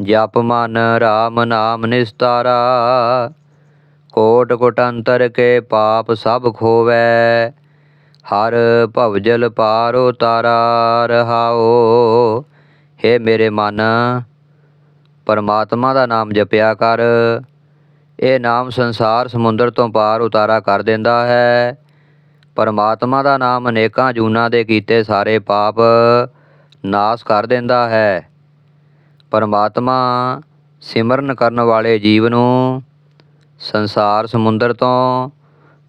ਜਪ ਮਨ ਰਾਮ ਨਾਮ ਨਿਸਤਾਰਾ, ਕੋਟ ਕੋਟੰਤਰ ਕੇ ਪਾਪ ਸਭ ਖੋਵੈ, ਹਰ ਭਵਜਲ ਪਾਰ ਉਤਾਰਾ ਰਹਾਓ। ਹੇ ਮੇਰੇ ਮਨ, ਪਰਮਾਤਮਾ ਦਾ ਨਾਮ ਜਪਿਆ ਕਰ। ਇਹ ਨਾਮ ਸੰਸਾਰ ਸਮੁੰਦਰ ਤੋਂ ਪਾਰ ਉਤਾਰਾ ਕਰ ਦਿੰਦਾ ਹੈ। ਪਰਮਾਤਮਾ ਦਾ ਨਾਮ ਅਨੇਕਾਂ ਜੂਨਾਂ ਦੇ ਕੀਤੇ ਸਾਰੇ ਪਾਪ ਨਾਸ ਕਰ ਦਿੰਦਾ ਹੈ। ਪਰਮਾਤਮਾ ਸਿਮਰਨ ਕਰਨ ਵਾਲੇ ਜੀਵ ਨੂੰ ਸੰਸਾਰ ਸਮੁੰਦਰ ਤੋਂ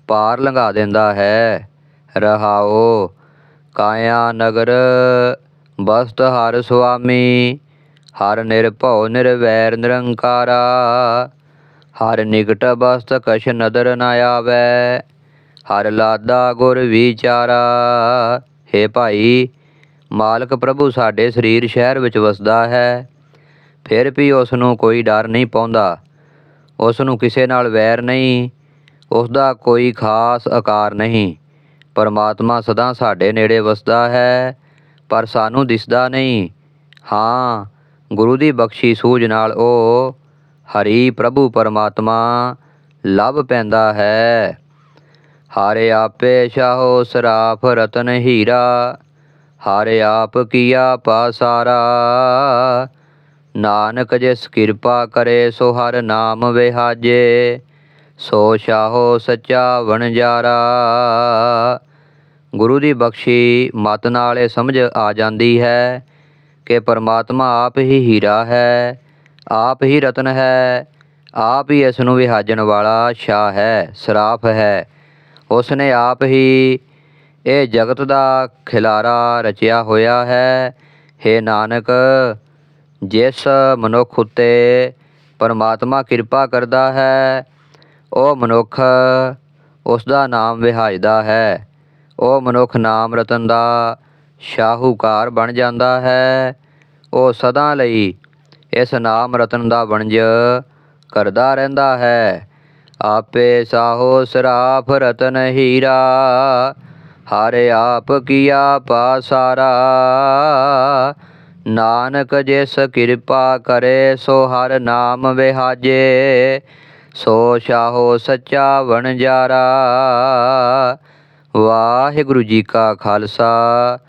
ਪਾਰ ਲੰਘਾ ਦਿੰਦਾ ਹੈ। ਰਹਾਓ, ਕਾਇਆ ਨਗਰ, ਬਸਤ ਹਰ ਸੁਆਮੀ, ਹਰ ਨਿਰਭਉ ਨਿਰਵੈਰ ਨਿਰੰਕਾਰਾ, ਹਰ ਨਿਕਟ ਬਸਤ ਕਛ ਨਦਰ ਨ ਆਵੈ, ਹਰ ਲਾਦਾ ਗੁਰ ਵਿਚਾਰਾ। ਹੇ ਭਾਈ, ਮਾਲਕ ਪ੍ਰਭੂ ਸਾਡੇ ਸਰੀਰ ਸ਼ਹਿਰ ਵਿੱਚ ਵਸਦਾ ਹੈ। ਫਿਰ ਵੀ ਉਸ ਨੂੰ ਕੋਈ ਡਰ ਨਹੀਂ ਪਾਉਂਦਾ। ਉਸ ਨੂੰ ਕਿਸੇ ਨਾਲ ਵੈਰ ਨਹੀਂ ਉਸ ਦਾ ਕੋਈ ਖਾਸ ਆਕਾਰ ਨਹੀਂ। ਪਰਮਾਤਮਾ ਸਦਾ ਸਾਡੇ ਨੇੜੇ ਵਸਦਾ ਹੈ, ਪਰ ਸਾਨੂੰ ਦਿਸਦਾ ਨਹੀਂ। ਹਾਂ, ਗੁਰੂ ਦੀ ਬਖਸ਼ੀ ਸੂਝ ਨਾਲ ਉਹ ਹਰੀ ਪ੍ਰਭੂ ਪਰਮਾਤਮਾ ਲੱਭ ਪੈਂਦਾ ਹੈ। ਹਾਰੇ ਆਪੇ ਸ਼ਾਹੋ ਸਰਾਫ ਰਤਨ ਹੀਰਾ, ਹਾਰੇ ਆਪ ਕੀਆ ਪਾਸਾਰਾ ਨਾਨਕ ਜਿਸ ਕਿਰਪਾ ਕਰੇ, ਸੋ ਹਰ ਨਾਮ ਵਿਹਾਜੇ। ਸੋ ਸ਼ਾਹੋ ਸੱਚਾ ਵਣਜਾਰਾ ਗੁਰੂ ਦੀ ਬਖਸ਼ੀ ਮਤ ਨਾਲ ਇਹ ਸਮਝ ਆ ਜਾਂਦੀ ਹੈ ਕਿ ਪਰਮਾਤਮਾ ਆਪ ਹੀ ਹੀਰਾ ਹੈ, ਆਪ ਹੀ ਰਤਨ ਹੈ, ਆਪ ਹੀ ਇਸ ਨੂੰ ਵਿਹਾਜਣ ਵਾਲਾ ਸ਼ਾਹ ਹੈ ਸਰਾਫ ਹੈ। ਉਸ ਨੇ ਆਪ ਹੀ ਇਹ ਜਗਤ ਦਾ ਖਿਲਾਰਾ ਰਚਿਆ ਹੋਇਆ ਹੈ। ਹੇ ਨਾਨਕ ਜਿਸ ਮਨੁੱਖ ਉੱਤੇ ਪਰਮਾਤਮਾ ਕਿਰਪਾ ਕਰਦਾ ਹੈ, ਉਹ ਮਨੁੱਖ ਉਸ ਦਾ ਨਾਮ ਵਿਹਾਜਦਾ ਹੈ। ਉਹ ਮਨੁੱਖ ਨਾਮ ਰਤਨ ਦਾ ਸ਼ਾਹੂਕਾਰ ਬਣ ਜਾਂਦਾ ਹੈ। ਉਹ ਸਦਾ ਲਈ ਇਸ ਨਾਮ ਰਤਨ ਦਾ ਵਣਜ ਕਰਦਾ ਰਹਿੰਦਾ ਹੈ। ਆਪੇ ਸਾਹੋ ਸਰਾਫ ਰਤਨ ਹੀਰਾ, ਹਰ ਆਪ ਕੀਆ ਪਾਸਾਰਾ ਨਾਨਕ ਜਿਸ ਕਿਰਪਾ ਕਰੇ, ਸੋ ਹਰ ਨਾਮ ਵਿਹਾਜੇ। ਸੋ ਸ਼ਾਹੋ ਸੱਚਾ ਵਣਜਾਰਾ ਵਾਹਿਗੁਰੂ ਜੀ ਕਾ ਖਾਲਸਾ,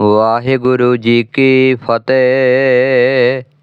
ਵਾਹਿਗੁਰੂ ਜੀ ਕੀ ਫਤਿਹ।